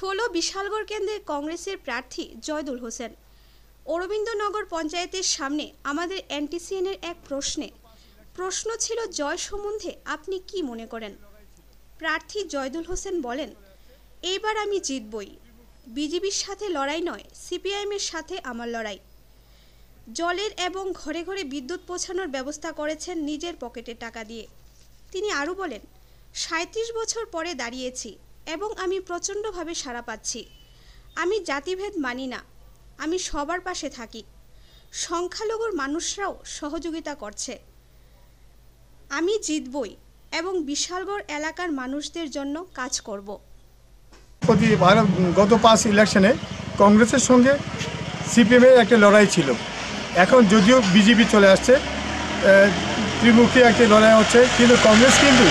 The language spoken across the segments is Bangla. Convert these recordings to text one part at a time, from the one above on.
ষোলো বিশালগড় কেন্দ্রের কংগ্রেসের প্রার্থী জয়দুল হোসেন। অরবিন্দনগর পঞ্চায়েতের সামনে আমাদের এনটিসিএনের এক প্রশ্নে। প্রশ্ন ছিল জয় সম্বন্ধে আপনি কি মনে করেন? প্রার্থী জয়দুল হোসেন বলেন, এইবার আমি জিতবই। বিজেপির সাথে লড়াই নয়, সিপিআইএমের সাথে আমার লড়াই। জলের এবং ঘরে ঘরে বিদ্যুৎ পৌঁছানোর ব্যবস্থা করেছেন নিজের পকেটের টাকা দিয়ে। তিনি আরও বলেন সাঁত্রিশ বছর পরে দাঁড়িয়েছি এবং আমি প্রচণ্ডভাবে সাড়া পাচ্ছি। আমি জাতিভেদ মানি না। আমি সবার পাশে থাকি। সংখ্যালঘুর মানুষরাও সহযোগিতা করছে। আমি জিতবই এবং বিশালগড় এলাকার মানুষদের জন্য কাজ করব। গত পাঁচ ইলেকশনে কংগ্রেসের সঙ্গে সিপিএমের একটা লড়াই ছিল। এখন যদিও বিজেপি চলে আসছে ত্রিমুখী একটা লড়াই হচ্ছে, কিন্তু কংগ্রেস কিন্তু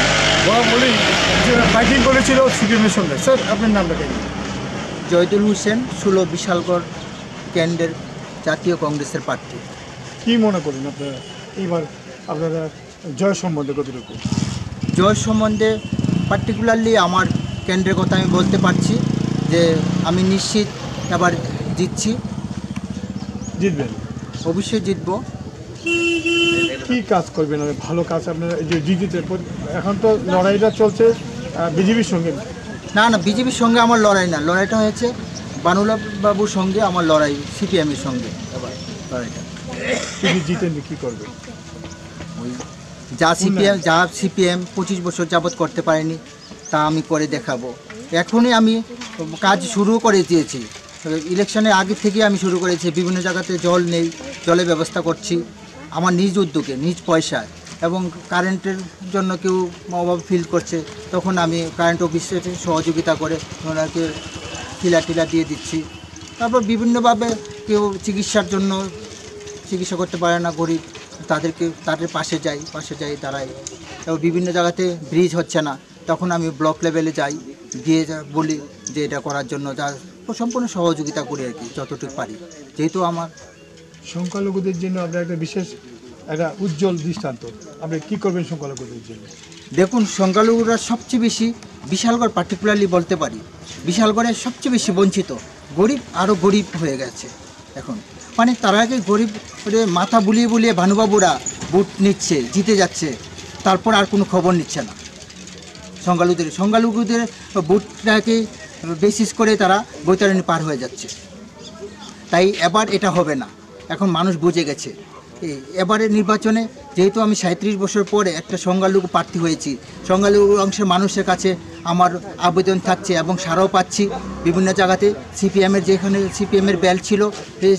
ফাইটিং করেছিল সিপিএমের সঙ্গে স্যার আপনার নামটা কি? জয়দুল হোসেন ষোলো বিশালগড় কেন্দ্রের জাতীয় কংগ্রেসের প্রার্থী। কী মনে করেন আপনারা এইবার আপনারা জয় সম্বন্ধে কতটুকু? জয় সম্বন্ধে পার্টিকুলারলি আমার কেন্দ্রের কথা আমি বলতে পারছি যে আমি নিশ্চিত এবার জিতছি। জিতবেন? অবশ্যই জিতবো। কী কাজ করবেন? ভালো কাজ আপনারা যে জিতের এখন তো লড়াইটা চলছে বিজেপির সঙ্গে। না না বিজেপির সঙ্গে আমার লড়াই না। লড়াইটা হয়েছে বানুলা বাবুর সঙ্গে আমার লড়াই সিপিএমের সঙ্গে। এবার লড়াইটা। তিনি জিতেন কী করবেন ওই যা সিপিএম যা সিপিএম পঁচিশ বছর যাবৎ করতে পারেনি তা আমি করে দেখাবো। এখনই আমি কাজ শুরু করে দিয়েছি। ইলেকশনের আগে থেকে আমি শুরু করেছি। বিভিন্ন জায়গাতে জল নেই জলের ব্যবস্থা করছি। আমার নিজ উদ্যোগে, নিজ পয়সায় এবং কারেন্টের জন্য কেউ অভাব ফিল করছে, তখন আমি কারেন্ট অফিসের সহযোগিতা করে ওনাকে টিলা টিলা দিয়ে দিচ্ছি। তারপর বিভিন্নভাবে কেউ চিকিৎসার জন্য চিকিৎসা করতে পারে না, গরিব, তাদেরকে তাদের পাশে যাই পাশে যাই দাঁড়াই। এবং বিভিন্ন জায়গাতে ব্রিজ হচ্ছে না, তখন আমি ব্লক লেভেলে যাই, গিয়ে বলি যে এটা করার জন্য যা, সম্পূর্ণ সহযোগিতা করি আর কি, যতটুকু পারি। যেহেতু আমার সংখ্যালঘুদের জন্য আপনার একটা বিশেষ একটা উজ্জ্বল দৃষ্টান্ত। আপনি কী করবেন সংখ্যালঘুদের জন্য? দেখুন, সংখ্যালঘুরা সবচেয়ে বেশি বিশালগড় পার্টিকুলারলি বলতে পারি। বিশালগড়ে সবচেয়ে বেশি বঞ্চিত। গরিব আরও গরিব হয়ে গেছে। এখন মানে তার আগে গরিব মাথা বুলিয়ে বুলিয়ে ভানুবাবুরা ভোট নিচ্ছে, জিতে যাচ্ছে। তারপর আর কোনো খবর নিচ্ছে না। সংখ্যালঘুদের সংখ্যালঘুদের ভোটটাকে বেসিস করে তারা বৈতরণী পার হয়ে যাচ্ছে। তাই এবার এটা হবে না। এখন মানুষ বুঝে গেছে। এবারে নির্বাচনে যেহেতু আমি সাঁত্রিশ বছর পরে একটা সংখ্যালঘু প্রার্থী হয়েছি, সংখ্যালঘু অংশের মানুষের কাছে আমার আবেদন থাকছে এবং সারাও পাচ্ছি। বিভিন্ন জায়গাতে সিপিএমের যেখানে সিপিএমের ব্যাল ছিল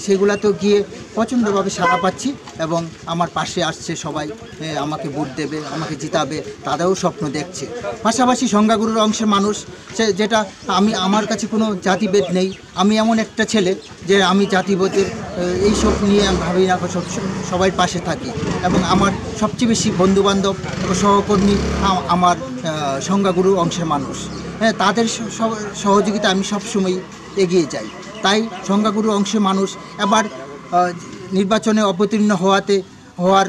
সেগুলাতেও গিয়ে প্রচণ্ডভাবে সাড়া পাচ্ছি এবং আমার পাশে আসছে সবাই আমাকে ভোট দেবে, আমাকে জিতাবে, তারাও স্বপ্ন দেখছে। পাশাপাশি সংখ্যাগুরুর অংশের মানুষ, সে যেটা আমি, আমার কাছে কোনো জাতিভেদ নেই। আমি এমন একটা ছেলে যে আমি জাতিভেদের এইসব নিয়ে আমি ভাবি না, সব, সবাই পাশে থাকি এবং আমার সবচেয়ে বেশি বন্ধুবান্ধব সহকর্মী আমার সংজ্ঞাগুরু অংশের মানুষ। হ্যাঁ তাদের সহযোগিতা আমি সবসময় এগিয়ে যাই। তাই সংজ্ঞাগুরু অংশের মানুষ এবার নির্বাচনে অবতীর্ণ হওয়াতে হওয়ার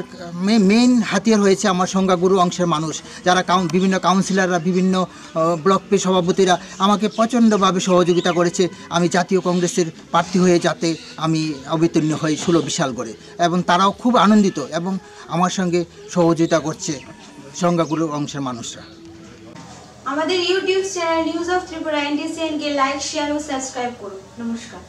মেইন হাতিয়ার হয়েছে আমার সংখ্যাগুরু অংশের মানুষ, যারা কাউন বিভিন্ন কাউন্সিলররা বিভিন্ন ব্লক পে সভাপতিরা আমাকে প্রচণ্ডভাবে সহযোগিতা করেছে। আমি জাতীয় কংগ্রেসের প্রার্থী হয়ে যাতে আমি অবতীর্ণ হই ষোলো বিশাল করে। এবং তারাও খুব আনন্দিত এবং আমার সঙ্গে সহযোগিতা করছে সংখ্যাগুরু অংশের মানুষরা। আমাদের YouTube channel news of Tripura NTCN K like share ও সাবস্ক্রাইব করুন। নমস্কার।